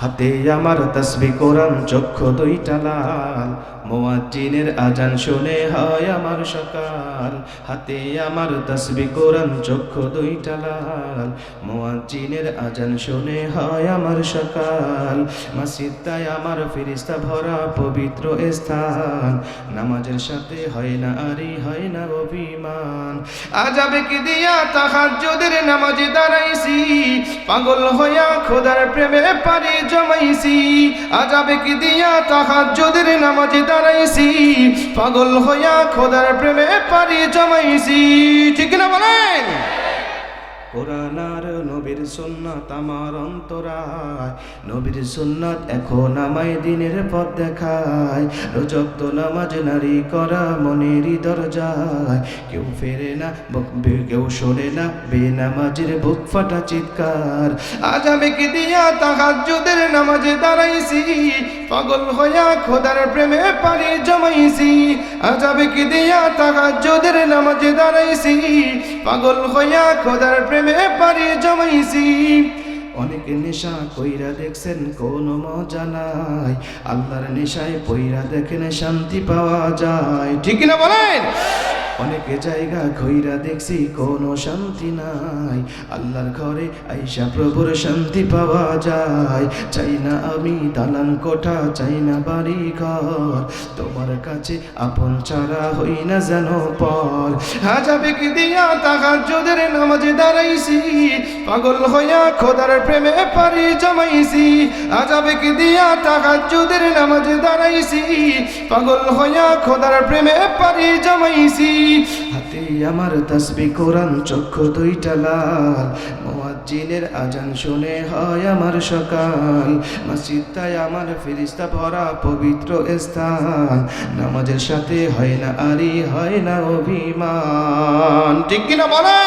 হাতে আমার তসবি কোরআন, চক্ষু দুইটা লাল। মোয়াজ্জিনের আজান শুনে হয় আমার সকাল। হাতে আমার তসবি কোরআন, চক্ষু দুইটা লাল। মোয়াজ্জিনের আজান শুনে হয় আমার সকাল। মসজিদটায় আমার ফিরিস্তা ভরা পবিত্র স্থান। নামাজের সাথে হয় না আরি হয় না অভিমান। আজাবে কি দিয়া তাহাজ্জুদের নামাজে দাঁড়াইছি? পাগল হইয়া খোদার প্রেমে পারি জমাইছি আজাবে কি দিয়া তাহার তাহাজ্জুদের নামাজে দাঁড়াইছি। পাগল হইয়া খোদার প্রেমে পারি জমাইছি, ঠিক না বলেন? কোরআন আর নবীর সুন্নাত আমার অন্তরায়। নবীর সুন্নাত এখন আমায় দিনের পথ দেখায়। রোজক তো নামাজ নারী করা মনেরই দরজায়। কেউ ফেরে না কেউ শোনে না, বেনামাজের বুক ফাটা চিৎকার। আজ আমি কি দিয়া তাহাজ্জুদের নামাজে দাঁড়াইছি? পাগল হইয়া খোদার প্রেমে পানি জমাইছি। আজ আমি কি দিয়া তাহাজ্জুদের নামাজে দাঁড়াইছি? পাগল হইয়া খোদার প্রেমে পারি জমাইছি। অনেক নেশা কইরা দেখছেন, কোন মজা নাই। আল্লাহর নেশায় পইরা দেখেন শান্তি পাওয়া যায়। ঠিক না বলেন? অনেক জায়গা ঘইরা দেখছি, কোনো শান্তি নাই। আল্লাহর ঘরে আইসা প্রভুর শান্তি পাওয়া যায়। চাই না আমি দালান কোঠা, চাই না বাড়ি ঘর তোমার কাছে আপন ছাড়া হই না যেন পর। হাজাবে কি দিয়া তাহাজ্জুদের নামাজে দাঁড়াইছি? পাগল হইয়া খোদার প্রেমে পারি জমাইছি। আজাবে কি দিয়া তাহাজ্জুদের নামাজে দাঁড়াইছি? পাগল হইয়া খোদার প্রেমে পারি জমাইছি। হাতে আমার তসবি, কোরআন চক্ষু দুইটা লাল। মোয়াজ্জিনের আজান শুনে হয় আমার সকাল। মসজিদ তাই আমার ফিরিস্তা ভরা পবিত্র স্থান। নামাজের সাথে হয় না আরি হয় না অভিমান। ঠিক কিনা বলে